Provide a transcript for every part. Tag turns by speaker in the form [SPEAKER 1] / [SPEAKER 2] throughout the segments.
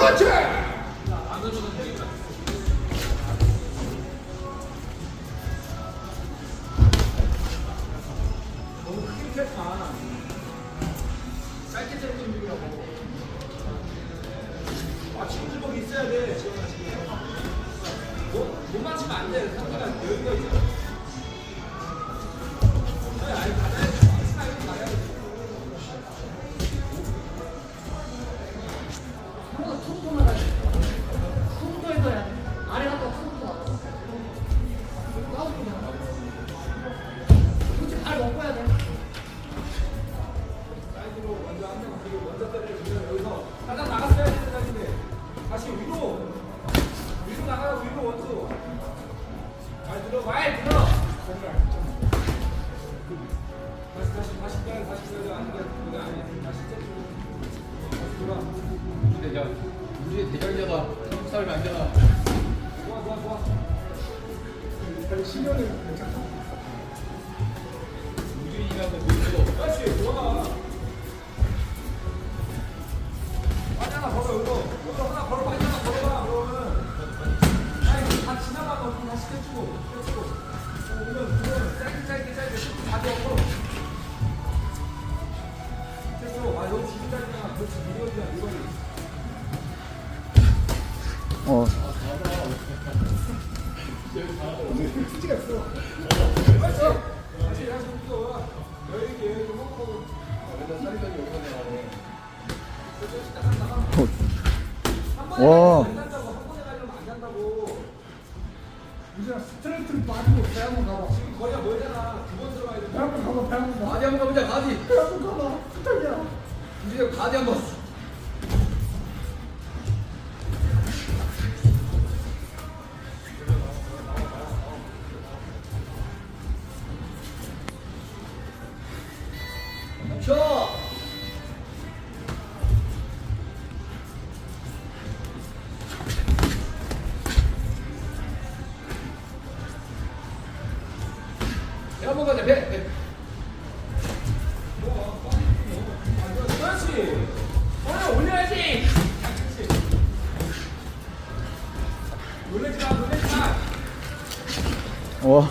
[SPEAKER 1] 그렇지.
[SPEAKER 2] 너무 크게 마. 짧게 짧게 움직이라고. 아, 침주먹 있어야 돼. 지금. 못, 못 맞추면 안 돼. 상대가 여유가 있어.
[SPEAKER 3] 한 10년은 괜찮다.
[SPEAKER 2] 우준이라는 분도 다시 와. 빨리 하나 걸어 이거. 이거 하나 걸어 빨리 하나 걸어봐 그러면. 아니 다 지나가면 우리 다시 껴주고 껴주고. 오면 그거는 짧게 짧게 짧게 쭉 가져오고. 됐어. 아 여기 지금 짧게 그렇지 미리언이야 이거는. 어. 지
[SPEAKER 4] 어.
[SPEAKER 2] 다시
[SPEAKER 1] 맨날 여기서 나가네.
[SPEAKER 4] 와.
[SPEAKER 2] 가려면 안 간다고 한 번에 가려면 안 간다고
[SPEAKER 5] 이제 스트레이트를 빠지고 배 한번 가봐.
[SPEAKER 2] 지금 거리가 멀잖아 두 번 들어가야 돼
[SPEAKER 5] 배 한번 가봐, 배 한번 가.
[SPEAKER 1] 가디 한번 가보자, 가디.
[SPEAKER 5] 배 한번 가봐. 부탁이야.
[SPEAKER 1] 우주인 가디 한 번. 가자, 배. 배.
[SPEAKER 2] 올려야지. 놀래지 마, 놀래지 마.
[SPEAKER 4] 와.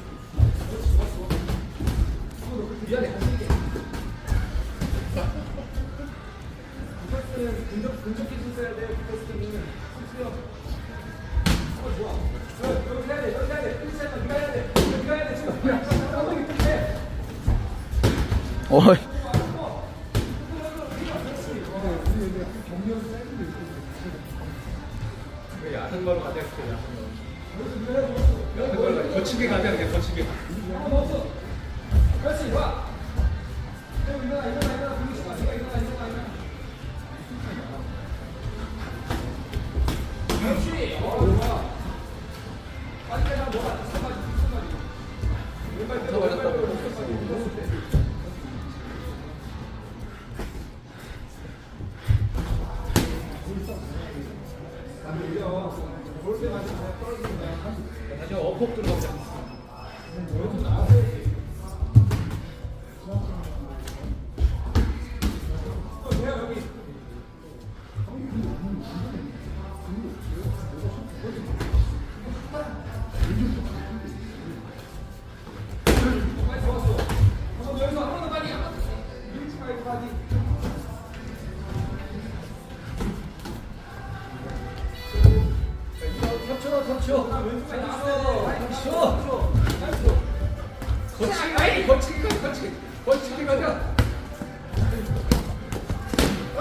[SPEAKER 2] 어이.
[SPEAKER 1] 왜 야생 걸로 가자, 그때 야생 걸로. 야생 걸로. 거치게 가자, 그냥 거치게.
[SPEAKER 2] 그렇지. 그럼 일어나, 일어나, 일어나. 네가 일어나, 일어나, 일어나. 그렇지. 어, 좋아. 빨리 가자. 뭐가 뒷선까지, 뒷선까지. 왼발 빼고, 왼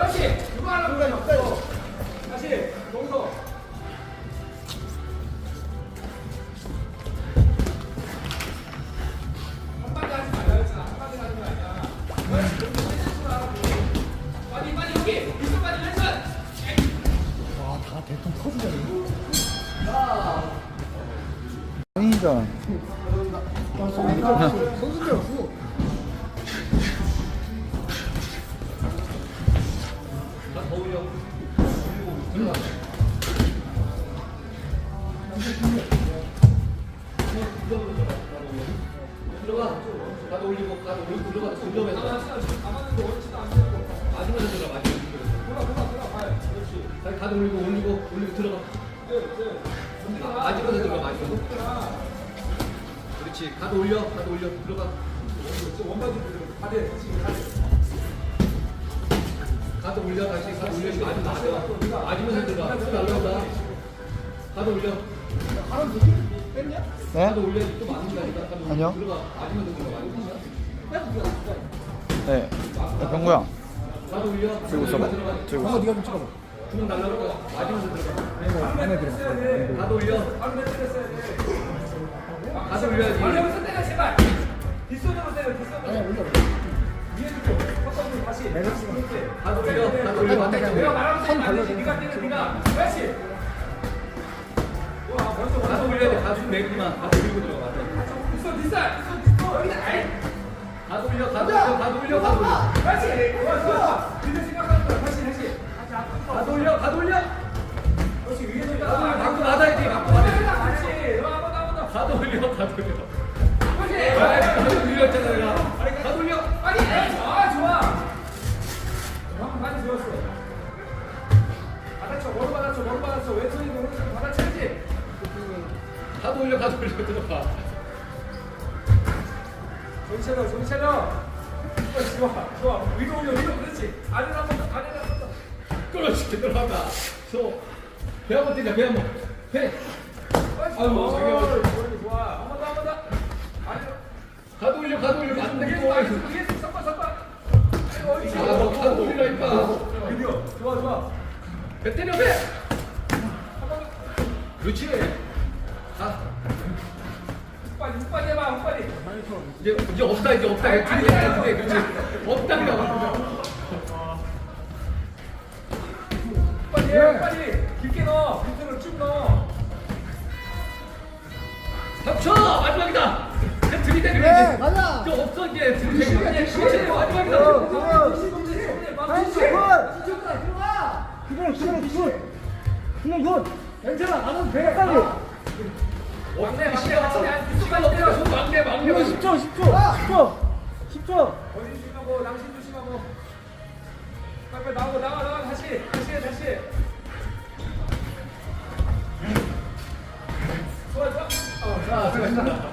[SPEAKER 2] 하나. 다시 여기서. 한 마디 하지 말라 했잖아. 한 마디 하지 말자. 빨리 빨리 여기. 비서 빨리 왼손.
[SPEAKER 5] 와다 대통 터지네
[SPEAKER 4] 아니잖아.
[SPEAKER 5] 선수들었어
[SPEAKER 2] 들어가. 들어가. 가도 들어가. 들어가, 들어가. 아, 들어가, 올려, 가도 올려, 들어가. 원바지 가대, 지금 가대. 가도 올려 다시 가도 올려 이거 아직 맞아 맞으면서 들어가 또 날라온다 가도 올려
[SPEAKER 4] 네?
[SPEAKER 2] 가도 올려 또 맞는다니까 가도 올려.
[SPEAKER 4] 아니요.
[SPEAKER 2] 들어가 맞으면서 들어가
[SPEAKER 4] 네. 야, 병구야.
[SPEAKER 2] 가도 올려
[SPEAKER 4] 들고 있어봐. 들고 있어.
[SPEAKER 5] 네가 좀 찍어봐
[SPEAKER 2] 주문 날라올 거야 맞으면서 들어가
[SPEAKER 5] 얘네 들어가
[SPEAKER 2] 가도 올려 가도 올려야지 올려면서 때려 제발 뒷손으로 때려 뒷손으로
[SPEAKER 5] 아니야 올려 가
[SPEAKER 2] 가도 올려 가도 벌써 가도 올렸잖아 내가 들어가. 정신 차려 정신 차려 어, 좋아 좋아. 위로 올려 위로. 그렇지. 아래로 한번 더 아래로 한 번 더. 그렇지 들어간다. 저 배 한번 뛰자 배 한 번. 배. 아이고 자기 한번 좋아 한 번 더 한 번 더. 아래로. 가도 올려 가도 올려. 가도 올려 위에서 위에서 섞어 섞어. 옳지 아, 너 가도 올리라니까 드디어. 좋아 좋아. 배 때려 배. 그렇지 이제 이제 없다 이제 없다. 이제 해야 돼 그렇지 없다 그냥 빨리 해 빨리 깊게 넣어. 밑으로 쭉 넣어. 3초 마지막이다! 이제 들이대는
[SPEAKER 5] 네,
[SPEAKER 2] 거지
[SPEAKER 5] 가자.
[SPEAKER 2] 이제 없어 이제. 들이대는 거지 그렇지 마지막이다.
[SPEAKER 5] 그냥 그냥 굿. 그냥 굿. 괜찮아. 나는 배 빨리.
[SPEAKER 2] 막내 막내 막내 시간 막내
[SPEAKER 5] 이거 10초 10초 10초 10초.
[SPEAKER 2] 어디 조심하고 당신 조심하고. 빨리 나오고 나와 나와. 다시 다시 해 다시 해. 좋아 좋아. 어, 자 수고하셨습니다